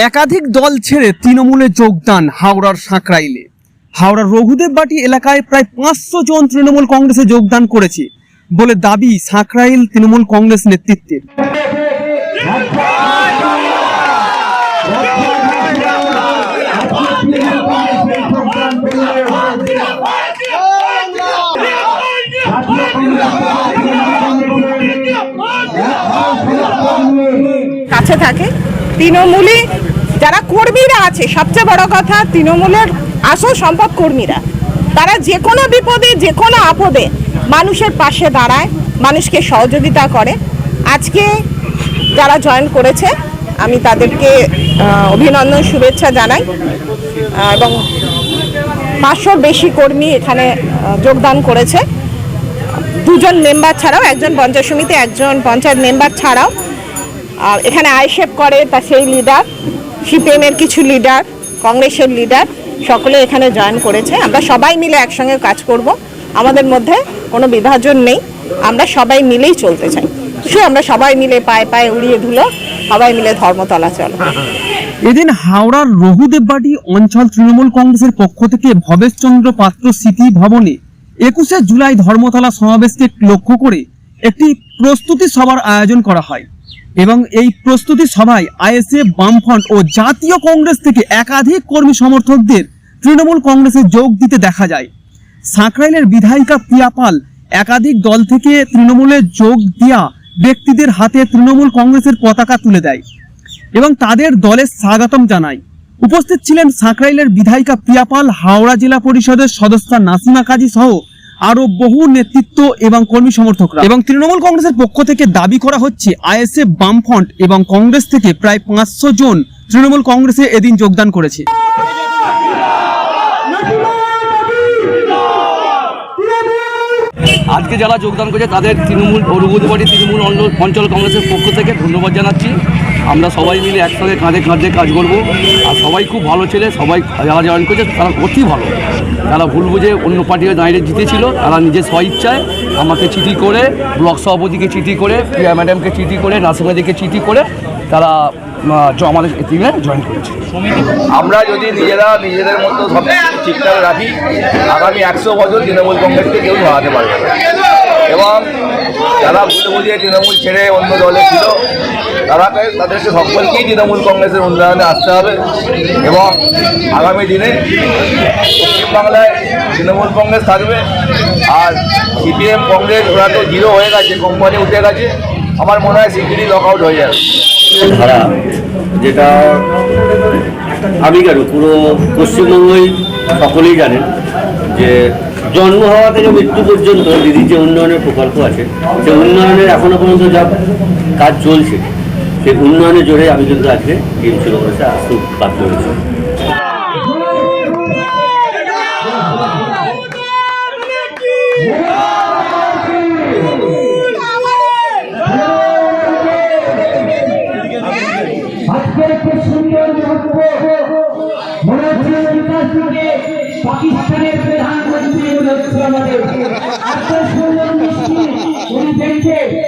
একাধিক দল ছেড়ে তৃণমূলে যোগদান হাওড়ার সাঁকরাইলে হাওড়ার রঘুদেব বাটি এলাকায় প্রায় পাঁচশো জন তৃণমূল কংগ্রেসে যোগদান করেছে বলে দাবি সাঁকরাইল তৃণমূল কংগ্রেস নেতৃত্বের। কাছে থাকে। তৃণমূলে যারা কর্মীরা আছে, সবচেয়ে বড় কথা তৃণমূলের আসল সম্পদ কর্মীরা। তারা যে কোনো বিপদে, যে কোনো আপদে মানুষের পাশে দাঁড়ায়, মানুষকে সহযোগিতা করে। আজকে যারা জয়েন করেছে, আমি তাদেরকে অভিনন্দন, শুভেচ্ছা জানাই। এবং পাঁচশোর বেশি কর্মী এখানে যোগদান করেছে। দুজন মেম্বার ছাড়াও, একজন পঞ্চায়েত সমিতি, একজন পঞ্চায়েত মেম্বার ছাড়াও। এখানে আইসেপ করে, তা সেই লিডার। সিপিএমের কিছু লিডার, কংগ্রেসের লিডার, সকলে এখানে জয়েন করেছে। আমরা সবাই মিলে একসঙ্গে কাজ করব। আমাদের মধ্যে কোনো বিভাজন নেই। আমরা সবাই মিলেই চলতে চাই। শুধু আমরা সবাই মিলে পায়ে পায়ে উড়িয়ে ধুলো, সবাই মিলে ধর্মতলা চলো। এদিন হাওড়ার রঘুদেববাটি অঞ্চল তৃণমূল কংগ্রেসের পক্ষ থেকে ভবেশচন্দ্র পাত্র স্মৃতি ভবনে একুশে জুলাই ধর্মতলা সমাবেশকে লক্ষ্য করে একটি প্রস্তুতি সভার আয়োজন করা হয়। এবং এই প্রস্তুতি সভায় আইএসএফ বামফ্রন্ট ও জাতীয় কংগ্রেস থেকে একাধিক কর্মী সমর্থকদের তৃণমূল কংগ্রেসে যোগ দিতে দেখা যায়। সাঁকরাইলের বিধায়িকা প্রিয়া পাল একাধিক দল থেকে তৃণমূলে যোগ দেওয়া ব্যক্তিদের হাতে তৃণমূল কংগ্রেসের পতাকা তুলে দেয় এবং তাদের দলের স্বাগতম জানায়। উপস্থিত ছিলেন সাঁকরাইলের বিধায়িকা প্রিয়াপাল হাওড়া জেলা পরিষদের সদস্য নাসিমা কাজী সহ আরও বহু নেতৃত্ব এবং কর্মী সমর্থকরা। এবং তৃণমূল কংগ্রেসের পক্ষ থেকে দাবি করা হচ্ছে আইএসএফ বামফ্রন্ট এবং কংগ্রেস থেকে প্রায় পাঁচশো জন তৃণমূল কংগ্রেসে এদিন যোগদান করেছে। আজকে যারা যোগদান করেছে তাদের তৃণমূল অনুভূতিবাড়ি তৃণমূল অঞ্চল- অঞ্চল কংগ্রেসের পক্ষ থেকে ধন্যবাদ জানাচ্ছি। আমরা সবাই মিলে একসঙ্গে কাঁধে কাঁধে কাজ করব। আর সবাই খুব ভালো ছেলে সবাই যারা জয়েন করেছে তারা অতি ভালো। তারা ভুল বুঝে অন্য পার্টিকে দাঁড়িয়ে জিতেছিল। তারা নিজের স্বইচ্ছায় আমাকে চিঠি করে, ব্লক সভাপতিকে চিঠি করে প্রিয়া ম্যাডামকে চিঠি করে নাসিমাদিকে চিঠি করে তারা আমাদের টিমে জয়েন করেছে। আমরা যদি নিজেরা নিজেদের মতো সব ঠিকঠাক রাখি, আগামী একশো বছর তৃণমূল কংগ্রেসকে কেউ হারাতে পারবে এবং যারা ভুলে বুঝিয়ে তৃণমূল ছেড়ে অন্য দলে ছিল তারা তাদেরকে সকলকেই তৃণমূল কংগ্রেসের উন্নয়নে আসতে হবে এবং আগামী দিনে পশ্চিমবাংলায় তৃণমূল কংগ্রেস থাকবে, আর সিপিএম কংগ্রেস, ওরা তো জিরো হয়ে গেছে, কোম্পানি উঠে গেছে, আমার মনে হয় শিগগিরই লক আউট হয়ে যাবে। ধারা, যেটা আমি কেন পুরো পশ্চিমবঙ্গই সকলেই জানেন যে জন্ম হওয়া থেকে মৃত্যু পর্যন্ত দিদির যে উন্নয়নের প্রকল্প আছে, সে উন্নয়নের এখনও পর্যন্ত যা কাজ চলছে সেই উন্নয়নের জোরে আমি কিন্তু আজকে টিএমসি কংগ্রেসে আসতে বাধ্য হয়েছি